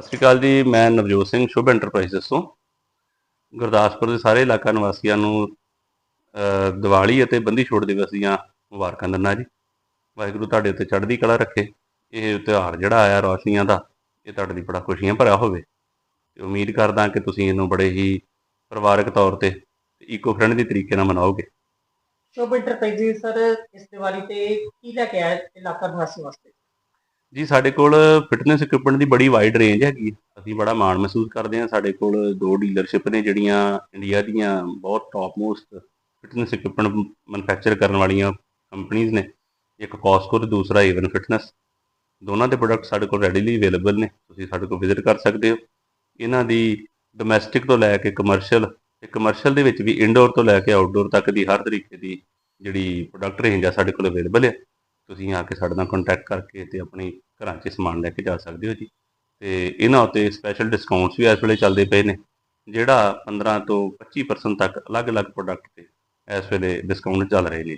ਸਤਿ ਸ਼੍ਰੀ ਅਕਾਲ ਜੀ, ਮੈਂ ਨਵਜੋਤ ਸਿੰਘ, ਸ਼ੁਭ ਐਂਟਰਪ੍ਰਾਈਜ਼ਸ ਤੋਂ। ਗੁਰਦਾਸਪੁਰ ਦੇ ਸਾਰੇ ਇਲਾਕਾ ਨਿਵਾਸੀਆਂ ਨੂੰ ਦੀਵਾਲੀ ਅਤੇ ਬੰਦੀ ਛੋੜ ਦਿਵਸ ਦੀਆਂ ਮੁਬਾਰਕਾਂ ਦਿੰਦਾ ਜੀ। ਵਾਹਿਗੁਰੂ ਤੁਹਾਡੇ ਉੱਤੇ ਚੜ੍ਹਦੀ ਕਲਾ ਰੱਖੇ। ਇਹ ਤਿਉਹਾਰ ਜਿਹੜਾ ਆਇਆ ਰੌਸ਼ਨੀਆਂ ਦਾ, ਇਹ ਤੁਹਾਡੇ ਲਈ ਬੜਾ ਖੁਸ਼ੀਆਂ ਭਰਿਆ ਹੋਵੇ। ਤੇ ਉਮੀਦ ਕਰਦਾ ਕਿ ਤੁਸੀਂ ਇਹਨੂੰ ਬੜੇ ਹੀ ਪਰਿਵਾਰਕ ਤੌਰ ਤੇ ਇਕੋ ਫਰੈਂਡਲੀ ਤਰੀਕੇ ਨਾਲ ਮਨਾਓਗੇ। ਸ਼ੁਭ ਇੰਟਰਪ੍ਰਾਈਜ਼ਸ ਸਰ, ਇਸ ਦੀਵਾਲੀ ਤੇ ਕੀ ਲੈ ਕੇ ਆਇਆ ਇਲਾਕਾ ਨਿਵਾਸੀ ਵਾਸਤੇ? ਜੀ, ਸਾਡੇ ਕੋਲ ਫਿਟਨੈਸ ਇਕਵਿਪਮੈਂਟ ਦੀ ਬੜੀ ਵਾਈਡ ਰੇਂਜ ਹੈਗੀ ਹੈ। ਅਸੀਂ ਬੜਾ ਮਾਣ ਮਹਿਸੂਸ ਕਰਦੇ ਹਾਂ। ਸਾਡੇ ਕੋਲ ਦੋ ਡੀਲਰਸ਼ਿਪ ਨੇ ਜਿਹੜੀਆਂ ਇੰਡੀਆ ਦੀਆਂ ਬਹੁਤ top most fitness equipment manufacture ਕਰਨ ਵਾਲੀਆਂ ਕੰਪਨੀਆਂ ਨੇ। ਇੱਕ ਕੋਸਕੋ ਤੇ ਦੂਸਰਾ ਈਵਨ ਫਿਟਨੈਸ ਦੋਨਾਂ ਦੇ ਪ੍ਰੋਡਕਟ ਸਾਡੇ ਕੋਲ ਰੈਡੀਲੀ ਅਵੇਲੇਬਲ ਨੇ। ਤੁਸੀਂ ਸਾਡੇ ਕੋਲ ਵਿਜ਼ਿਟ ਕਰ ਸਕਦੇ ਹੋ। ਇਹਨਾਂ ਦੀ ਡੋਮੈਸਟਿਕ ਤੋਂ ਲੈ ਕੇ ਕਮਰਸ਼ੀਅਲ ਤੇ ਕਮਰਸ਼ੀਅਲ ਦੇ ਵਿੱਚ ਵੀ ਇਨਡੋਰ ਤੋਂ ਲੈ ਕੇ ਆਊਟਡੋਰ ਤੱਕ ਦੀ ਹਰ ਤਰੀਕੇ ਦੀ ਜਿਹੜੀ ਪ੍ਰੋਡਕਟ ਰੇਂਜ ਆ ਸਾਡੇ ਕੋਲ ਅਵੇਲੇਬਲ ਹੈ ਤੁਸੀਂ ਆ ਕੇ ਸਾਡੇ ਨਾਲ ਕੰਟੈਕਟ ਕਰਕੇ ਤੇ ਆਪਣੀ ਘਰਾਂ 'ਚ ਸਮਾਨ ਲੈ ਕੇ ਜਾ ਸਕਦੇ ਹੋ ਜੀ। ਤੇ ਇਹਨਾਂ ਉੱਤੇ ਸਪੈਸ਼ਲ ਡਿਸਕਾਊਂਟਸ ਵੀ ਇਸ ਵੇਲੇ ਚੱਲਦੇ ਪਏ ਨੇ ਜਿਹੜਾ 15 ਤੋਂ 25% ਤੱਕ ਅਲੱਗ-ਅਲੱਗ ਪ੍ਰੋਡਕਟ ਤੇ ਇਸ ਵੇਲੇ ਡਿਸਕਾਊਂਟ ਚੱਲ ਰਹੇ ਨੇ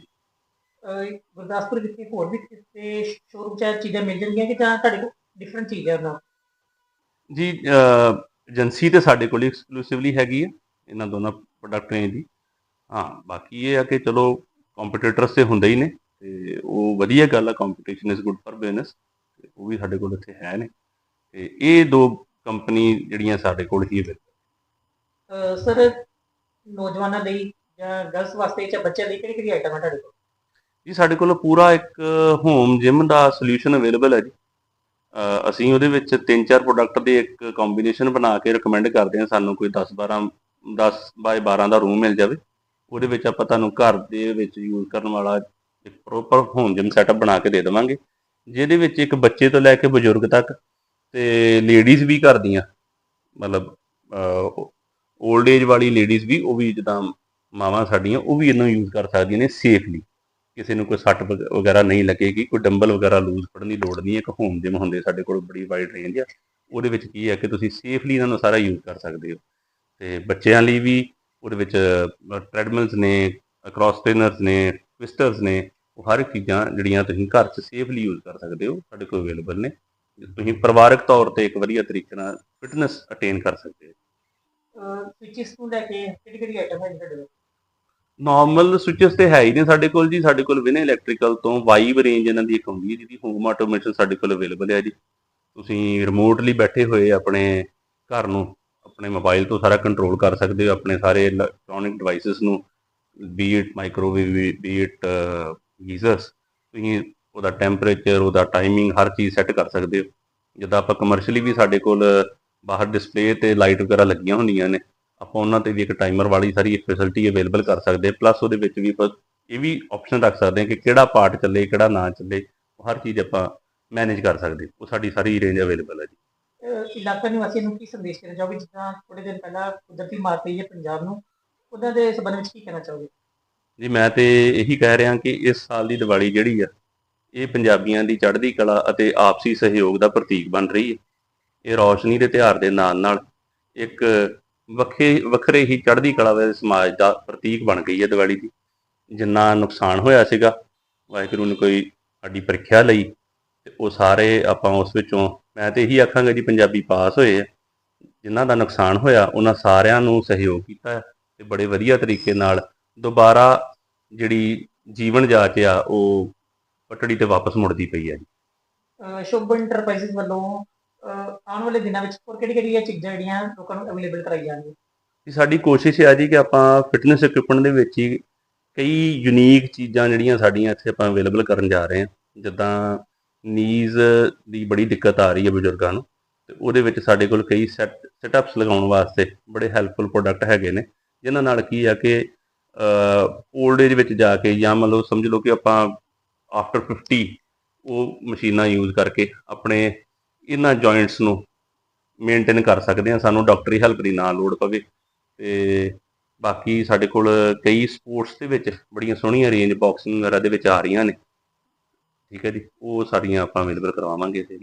ਗੁਰਦਾਸਪੁਰ ਵਿਖੇ ਹੋਰ ਵੀ ਕਿਤੇ ਸ਼ੋਰੂਮ ਚ ਚੀਜ਼ਾਂ ਮਿਲ ਜਾਣਗੀਆਂ ਕਿ ਜਾਂ ਤੁਹਾਡੇ ਕੋਲ ਡਿਫਰੈਂਟ ਚੀਜ਼ ਉਹਨਾਂ ਜੀ ਏਜੰਸੀ ਤੇ ਸਾਡੇ ਕੋਲ ਐਕਸਕਲੂਸਿਵਲੀ ਹੈਗੀ ਹੈ ਇਹਨਾਂ ਦੋਨਾਂ ਪ੍ਰੋਡਕਟ ਰੇਂਜ ਦੀ ਹਾਂ ਬਾਕੀ ਇਹ ਆ ਕਿ ਚਲੋ ਕੰਪੀਟੀਟਰਸ ਤੇ ਹੁੰਦੇ ਹੀ ਨੇ ਤੇ ਉਹ ਵਧੀਆ ਗੱਲ ਆ competition is good for business ਉਹ ਵੀ ਸਾਡੇ ਕੋਲ ਇੱਥੇ ਹੈ ਨੇ। ਤੇ ਇਹ ਦੋ ਕੰਪਨੀ ਜਿਹੜੀਆਂ ਸਾਡੇ ਕੋਲ ਹੀ ਅਵੇਲੇਬਲ ਸਰ ਨੌਜਵਾਨਾਂ ਲਈ ਜਾਂ ਗਰਲਸ ਵਾਸਤੇ ਜਾਂ ਬੱਚਿਆਂ ਲਈ ਕਿਹੜੀ ਕਿਹੜੀ ਆਈਟਮ ਹੈ ਤੁਹਾਡੇ ਕੋਲ? ਜੀ ਸਾਡੇ ਕੋਲ ਪੂਰਾ ਇੱਕ ਹੋਮ ਜਿਮ ਦਾ ਸੋਲੂਸ਼ਨ ਅਵੇਲੇਬਲ ਹੈ ਜੀ। ਅਸੀਂ ਉਹਦੇ ਵਿੱਚ ਤਿੰਨ ਚਾਰ ਪ੍ਰੋਡਕਟ ਦੇ ਇੱਕ ਕੰਬੀਨੇਸ਼ਨ ਬਣਾ ਕੇ ਰეკਮੈਂਡ ਕਰਦੇ ਹਾਂ। ਸਾਨੂੰ ਕੋਈ 10 12 10 ਦਾ ਰੂਮ ਮਿਲ ਜਾਵੇ। ਉਹਦੇ ਵਿੱਚ ਆਪਾਂ ਤੁਹਾਨੂੰ ਘਰ ਦੇ ਵਿੱਚ ਯੂਜ਼ ਕਰਨ ਵਾਲਾ ਇੱਕ ਪ੍ਰੋਪਰ ਹੋਮ ਜਿਮ ਸੈਟਅਪ ਬਣਾ ਕੇ ਦੇ ਦੇਵਾਂਗੇ, ਜਿਹਦੇ ਵਿੱਚ ਇੱਕ ਬੱਚੇ ਤੋਂ ਲੈ ਕੇ ਬਜ਼ੁਰਗ ਤੱਕ ਤੇ ਲੇਡੀਜ਼ ਵੀ ਘਰ ਦੀਆਂ, ਮਤਲਬ 올ਡ ਏਜ ਵਾਲੀ ਲੇਡੀਜ਼ ਵੀ, ਉਹ ਵੀ ਜਿੱਦਾਂ ਮਾਵਾਂ ਸਾਡੀਆਂ, ਉਹ ਵੀ ਇਹਨੂੰ ਯੂਜ਼ ਕਰ ਸਕਦੀਆਂ ਨੇ ਸੇਫਲੀ ਕਿਸੇ ਨੂੰ ਕੋਈ ਸੱਟ ਵਗ- ਵਗੈਰਾ ਨਹੀਂ ਲੱਗੇਗੀ, ਕੋਈ ਡੰਬਲ ਵਗੈਰਾ ਲੂਜ਼ ਫੜਨ ਦੀ ਲੋੜ ਨਹੀਂ ਹੈ, ਇੱਕ ਹੋਮ ਜਿਮ ਹੁੰਦੇ ਸਾਡੇ ਕੋਲ ਬੜੀ ਵਾਈਡ ਰੇਂਜ ਆ, ਉਹਦੇ ਵਿੱਚ ਕੀ ਹੈ ਕਿ ਤੁਸੀਂ ਸੇਫਲੀ ਇਹਨਾਂ ਨੂੰ ਸਾਰਾ ਯੂਜ਼ ਕਰ ਸਕਦੇ ਹੋ। ਤੇ ਬੱਚਿਆਂ ਲਈ ਵੀ ਉਹਦੇ ਵਿੱਚ ਟ੍ਰੈਡਮਿਲਸ ਨੇ ਕ੍ਰਾਸ ਟ੍ਰੇਨਰਸ ਨੇ ਟਵਿਸਟਰਸ ਨੇ ਉਹ ਹਰ ਇੱਕ ਚੀਜ਼ਾਂ ਜਿਹੜੀਆਂ ਤੁਸੀਂ ਘਰ 'ਚ ਸੇਫਲੀ ਯੂਜ਼ ਕਰ ਸਕਦੇ ਹੋ ਸਾਡੇ ਕੋਲ ਅਵੇਲੇਬਲ ਨੇ। ਤੁਸੀਂ ਪਰਿਵਾਰਕ ਤੌਰ ਤੇ ਇੱਕ ਵਧੀਆ ਤਰੀਕੇ ਨਾਲ ਫਿਟਨੈਸ ਅਟੇਨ ਕਰ ਸਕਦੇ ਹੋ। ਸਵਿਚਸ ਨੂੰ ਲੈ ਕੇ ਕਿਹੜੀ ਕਿਹੜੀ ਆਈਟਮ ਹੈ ਤੁਹਾਡੇ ਕੋਲ? ਨਾਰਮਲ ਸਵਿਚਸ ਤੇ ਹੈ ਹੀ ਨੇ ਸਾਡੇ ਕੋਲ ਜੀ ਸਾਡੇ ਕੋਲ ਵਿਨ ਇਲੈਕਟ੍ਰੀਕਲ ਤੋਂ ਵਾਈਬ ਰੇਂਜ ਇਹਨਾਂ ਦੀ ਇੱਕ ਹੁੰਦੀ ਹੈ ਜਿਹਦੀ ਹੋਮ ਆਟੋਮੇਸ਼ਨ ਸਾਡੇ ਕੋਲ ਅਵੇਲੇਬਲ ਹੈ ਜੀ। ਤੁਸੀਂ ਰਿਮੋਟਲੀ ਬੈਠੇ ਹੋਏ ਆਪਣੇ ਘਰ ਨੂੰ ਆਪਣੇ ਮੋਬਾਈਲ ਤੋਂ ਸਾਰਾ ਕੰਟਰੋਲ ਕਰ ਸਕਦੇ ਹੋ ਆਪਣੇ ਸਾਰੇ ਇਲੈਕਟ੍ਰੋਨਿਕ ਡਿਵਾਈਸਸ ਨੂੰ। Be it microwave be it geysers ਤੁਸੀਂ ਉਹਦਾ ਟੈਂਪਰੇਚਰ ਉਹਦਾ ਟਾਈਮਿੰਗ ਹਰ ਚੀਜ਼ ਸੈੱਟ ਕਰ ਸਕਦੇ ਹੋ। ਜਿੱਦਾਂ ਆਪਾਂ ਕਮਰਸ਼ੀਅਲੀ ਵੀ ਸਾਡੇ ਕੋਲ ਬਾਹਰ ਡਿਸਪਲੇ ਤੇ ਲਾਈਟ ਵਗੈਰਾ ਲੱਗੀਆਂ ਹੁੰਦੀਆਂ ਨੇ, ਆਪਾਂ ਉਹਨਾਂ ਤੇ ਵੀ ਇੱਕ ਟਾਈਮਰ ਵਾਲੀ ਸਾਰੀ ਫੈਸਿਲਿਟੀ ਅਵੇਲੇਬਲ ਕਰ ਸਕਦੇ ਪਲੱਸ ਉਹਦੇ ਵਿੱਚ ਵੀ ਆਪਾਂ ਇਹ ਵੀ ਆਪਸ਼ਨ ਰੱਖ ਸਕਦੇ ਹਾਂ ਕਿ ਕਿਹੜਾ ਪਾਰਟ ਚੱਲੇ, ਕਿਹੜਾ ਨਾ ਚੱਲੇ ਹਰ ਚੀਜ਼ ਆਪਾਂ ਮੈਨੇਜ ਕਰ ਸਕਦੇ ਉਹ ਸਾਡੀ ਸਾਰੀ ਰੇਂਜ ਅਵੇਲੇਬਲ ਹੈ ਜੀ। ਇਲਾਕਾ ਨਿਵਾਸੀਆਂ ਨੂੰ ਕੀ ਸੰਦੇਸ਼ ਦੇਣਾ ਚਾਹੋਗੇ? ਜਿੱਦਾਂ ਥੋੜੇ ਦਿਨ ਪਹਿਲਾਂ ਕੁਦਰਤੀ ਮਾਰ ਪਈ ਹੈ ਪੰਜਾਬ ਨੂੰ। ਉਹਨਾਂ ਦੇ ਸੰਬੰਧ ਵਿੱਚ ਕੀ ਕਹਿਣਾ ਚਾਹੋਗੇ? ਜੀ, ਮੈਂ ਤੇ ਇਹੀ ਕਹਿ ਰਿਹਾ ਕਿ ਇਸ ਸਾਲ ਦੀ ਦੀਵਾਲੀ ਜਿਹੜੀ ਆ, ਇਹ ਪੰਜਾਬੀਆਂ ਦੀ ਚੜ੍ਹਦੀ ਕਲਾ ਅਤੇ ਆਪਸੀ ਸਹਿਯੋਗ ਦਾ ਪ੍ਰਤੀਕ ਬਣ ਰਹੀ ਹੈ। ਇਹ ਰੌਸ਼ਨੀ ਦੇ ਤਿਉਹਾਰ ਦੇ ਨਾਲ ਨਾਲ ਇੱਕ ਵੱਖਰੇ ਵੱਖਰੇ ਹੀ ਚੜ੍ਹਦੀ ਕਲਾ ਦੇ ਸਮਾਜ ਦਾ ਪ੍ਰਤੀਕ ਬਣ ਗਈ ਹੈ ਦੀਵਾਲੀ ਦੀ। ਜਿੰਨਾ ਨੁਕਸਾਨ ਹੋਇਆ ਸੀਗਾ, ਵਾਹਿਗੁਰੂ ਨੇ ਕੋਈ ਸਾਡੀ ਪ੍ਰੀਖਿਆ ਲਈ ਤੇ ਉਹ ਸਾਰੇ ਆਪਾਂ ਉਸ ਵਿੱਚੋਂ, ਮੈਂ ਤੇ ਇਹੀ ਆਖਾਂਗਾ ਜੀ, ਪੰਜਾਬੀ ਪਾਸ ਹੋਏ ਆ। ਜਿਨ੍ਹਾਂ ਦਾ ਨੁਕਸਾਨ ਹੋਇਆ, ਉਹਨਾਂ ਸਾਰਿਆਂ ਨੂੰ ਸਹਿਯੋਗ ਕੀਤਾ ਹੈ। ਤੇ ਬੜੇ ਵਧੀਆ ਤਰੀਕੇ ਨਾਲ ਦੁਬਾਰਾ ਜਿਹੜੀ ਜੀਵਨ ਜਾਚ ਆ ਉਹ ਪਟੜੀ ਤੇ ਵਾਪਸ ਮੁੜਦੀ ਪਈ ਹੈ ਜੀ। ਸ਼ੁਭ ਇੰਟਰਪ੍ਰਾਈਜ਼ਸ ਵੱਲੋਂ ਆਉਣ ਵਾਲੇ ਦਿਨਾਂ ਵਿੱਚ ਹੋਰ ਕਿਹੜੀ ਕਿਹੜੀਆਂ ਚੀਜ਼ਾਂ ਜਿਹੜੀਆਂ ਲੋਕਾਂ ਨੂੰ ਅਵੇਲੇਬਲ ਕਰਾਈ ਜਾਣਗੀਆਂ? ਕਿ ਸਾਡੀ ਕੋਸ਼ਿਸ਼ ਹੈ ਜੀ ਕਿ ਆਪਾਂ ਫਿਟਨੈਸ ਇਕਵਿਪਮੈਂਟ ਦੇ ਵਿੱਚ ਹੀ ਕਈ ਯੂਨੀਕ ਚੀਜ਼ਾਂ ਜਿਹੜੀਆਂ ਸਾਡੀਆਂ ਇੱਥੇ ਆਪਾਂ ਅਵੇਲੇਬਲ ਕਰਨ ਜਾ ਰਹੇ ਹਾਂ। ਜਿੱਦਾਂ ਨੀਜ਼ ਦੀ ਬੜੀ ਦਿੱਕਤ ਆ ਰਹੀ ਹੈ ਬਜ਼ੁਰਗਾਂ ਨੂੰ ਤੇ ਉਹਦੇ ਵਿੱਚ ਸਾਡੇ ਕੋਲ ਕਈ ਸੈਟ ਸੈਟਅਪਸ ਲਗਾਉਣ ਵਾਸਤੇ ਬੜੇ ਹੈਲਪਫੁਲ ਪ੍ਰੋਡਕਟ ਹੈਗੇ ਨੇ। ਜਿਨ੍ਹਾਂ ਨਾਲ ਕੀ ਆ ਕਿ 올ਡ ਏਜ ਵਿੱਚ ਜਾ ਕੇ ਜਾਂ ਮੰਨ ਲਓ ਸਮਝ ਲਓ ਕਿ ਆਪਾਂ ਆਫਟਰ 50 ਉਹ ਮਸ਼ੀਨਾਂ ਯੂਜ਼ ਕਰਕੇ ਆਪਣੇ ਇਹਨਾਂ ਜੁਆਇੰਟਸ ਨੂੰ ਮੇਨਟੇਨ ਕਰ ਸਕਦੇ ਹਾਂ, ਸਾਨੂੰ ਡਾਕਟਰੀ ਹੈਲਪ ਦੀ ਨਾ ਲੋੜ ਪਵੇ। ਤੇ ਬਾਕੀ ਸਾਡੇ ਕੋਲ ਕਈ ਸਪੋਰਟਸ ਦੇ ਵਿੱਚ ਬੜੀਆਂ ਸੋਹਣੀਆਂ ਰੇਂਜ ਬਾਕਸਿੰਗ ਵਗੈਰਾ ਦੇ ਵਿੱਚ ਆ ਰਹੀਆਂ ਨੇ। ਠੀਕ ਹੈ ਜੀ, ਉਹ ਸਾਰੀਆਂ ਆਪਾਂ ਅਵੇਲੇਬਲ ਕਰਵਾਵਾਂਗੇ ਤੇ